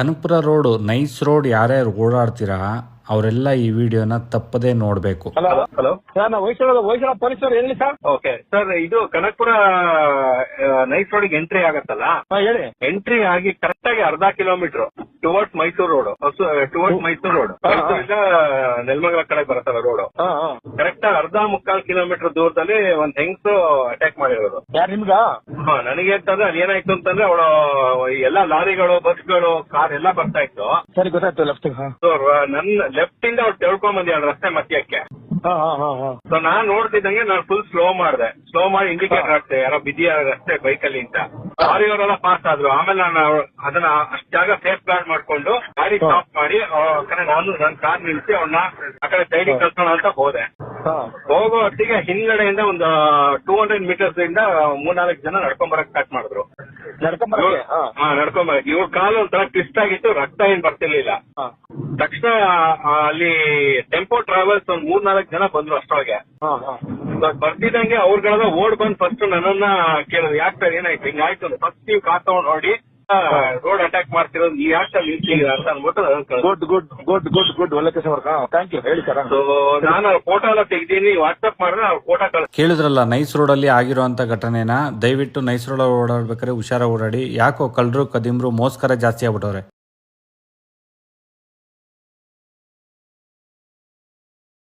Kanakapura road nice road ಯಾರ್ಯಾರು ಓಡಾಡ್ತೀರಾ ಅವರೆಲ್ಲ ಈ ವಿಡಿಯೋನ ತಪ್ಪದೇ ನೋಡ್ಬೇಕು. ಹಲೋ ಹಲೋ ಸರ್ ನಾವು ಹೊಯ್ಸಳ ಹೊಯ್ಸಳ ಪೊಲೀಸರು ಹೇಳಿ ಸರ್ ಓಕೆ ಸರ್ ಇದು ಕನಕಪುರ ನೈಸ್ ರೋಡಿಗೆ ಎಂಟ್ರಿ ಆಗತ್ತಲ್ಲ? ಹೇಳಿ. ಎಂಟ್ರಿ ಆಗಿ ಕರೆಕ್ಟ್ ಆಗಿ ಅರ್ಧ kilometre towards Mysuru road towards Mysuru road. ಮೈಸೂರಿಂದ ನೆಲಮಂಗಲ ಕಡೆ ಬರುತ್ತಲ್ಲ ರೋಡ್ ಅರ್ಧ ಮುಕ್ಕಾಲ್ ಕಿಲೋಮೀಟರ್ ದೂರದಲ್ಲಿ ಒಂದ್ ಹೆಂಗ್ಸು ಅಟ್ಯಾಕ್ ಮಾಡಿರೋದು. ಯಾರು ನಿಮ್ಗ? ಹಾ, ನನಗೆ ಅಂತಂದ್ರೆ ಅದೇನಾಯ್ತು ಅಂತಂದ್ರೆ ಅವಳು ಎಲ್ಲಾ ಲಾರಿಗಳು ಬಸ್ಗಳು ಕಾರ್ ಎಲ್ಲ ಬರ್ತಾ ಇತ್ತು. ಸರಿ ಗೊತ್ತಾಯ್ತು ಲೆಫ್ಟ್ ನನ್ನ ಲೆಫ್ಟ್ ಇಂದ ಅವ್ಳು ತೆಳ್ಕೊಂಡ್ ಬಂದಿ ರಸ್ತೆ ಮಧ್ಯಕ್ಕೆ? ಸೊ ನಾನ್ ನೋಡ್ತಿದ್ದಂಗೆ ನಾನು ಫುಲ್ ಸ್ಲೋ ಮಾಡಿದೆ. ಸ್ಲೋ ಮಾಡಿ ಇಂಡಿಕೇಟರ್ ಆಗ್ತದೆ ಯಾರೋ ಬಿಜಿ ಆಗತ್ತೆ ಬೈಕ್ ಅಲ್ಲಿ ಅಂತ. ಲಾರಿಯವರೆಲ್ಲ ಪಾಸ್ ಆದ್ರು. ಆಮೇಲೆ ನಾನು ಅದನ್ನ ಅಷ್ಟ್ ಜಾಗ ಸೇಫ್ ಗಾರ್ಡ್ ಮಾಡ್ಕೊಂಡು ಗಾಡಿ. ಸ್ಟಾಪ್ ಮಾಡಿ ಕಡೆ ನಾನು ನನ್ನ ಕಾರ್ ನಿಲ್ಸಿ ಅವ್ನ ಆ ಕಡೆ ಸೈಡಿಗೆ ಕಳ್ಸೋಣ ಅಂತ ಹೋದೆ. ಹೋಗೋ ಹೊತ್ತಿಗೆ ಹಿಂದ್ಗಡೆಯಿಂದ ಒಂದು ಟೂ ಹಂಡ್ರೆಡ್ ಮೀಟರ್ಸ್ ಇಂದ ಮೂರ್ನಾಲ್ಕು ಜನ ನಡ್ಕೊಂಡ್ ಬರಕ್ ಸ್ಟಾರ್ಟ್ ಮಾಡಿದ್ರು. ಬರಕ್? ಇವ್ರ ಕಾಲು ಒಂಥರ ಟ್ವಿಸ್ಟ್ ಆಗಿತ್ತು ರಕ್ತ ಏನ್ ಬರ್ತಿರ್ಲಿಲ್ಲ. ತಕ್ಷಣ ಅಲ್ಲಿ ಟೆಂಪೋ ಟ್ರಾವೆಲ್ಸ್ ಒಂದ್ ಮೂರ್ ನಾಲ್ಕು ಜನ ಬಂದ್ರು ಅಷ್ಟೊಳಗೆ ಹಾ ಹಾ. ಇವಾಗ್ ಬರ್ತಿದ್ದಂಗೆ ಅವ್ರಗಳೆಲ್ಲ ಓಡ್ ಬಂದ್ ಫಸ್ಟ್ ನನ್ನನ್ನ ಕೇಳಿದ್ರು ಯಾಕೆ ಸರ್ ಏನಾಯ್ತು? ಹಿಂಗಾಯ್ತು ಫಸ್ಟ್ ನೀವು ಕಾರ್ ತಗೊಂಡ್ ನೋಡಿ ರೋಡ್ ಅಟ್ಯಾಕ್ ಮಾಡ್ತಿರೋದು ನೀವು ಯಾಕೆ ನಿಲ್ಸಿದ್ದೀರಾ ಅಂತ. Good good good good good ಒಳ್ಳೆ ಕೆಲಸ ವರ್ಕ ಥ್ಯಾಂಕ್ ಯು ಹೇಳಿ ಸರ್. ಸೊ ನಾನು ಫೋಟೋ ಎಲ್ಲ ತೆಗ್ದೀನಿ ವಾಟ್ಸ್ಆಪ್ ಮಾಡಿದ್ರೆ ಅವ್ರ ಫೋಟೋ ಕಳ್ ಕೇಳಿದ್ರಲ್ಲ ನೈಸ್ ರೋಡ್ ಅಲ್ಲಿ ಆಗಿರುವಂತ ಘಟನೆನ? ದಯವಿಟ್ಟು ನೈಸ್ ರೋಡ್ ಓಡಾಡ್ಬೇಕಾದ್ರೆ ಹುಷಾರಾಗಿ ಓಡಾಡಿ. ಯಾಕೋ ಕಳ್ಳರು ಕದಿಮ್ರು ಮೋಸ್ಕರ ಜಾಸ್ತಿ ಆಗ್ಬಿಟ್ಟವ್ರೆ.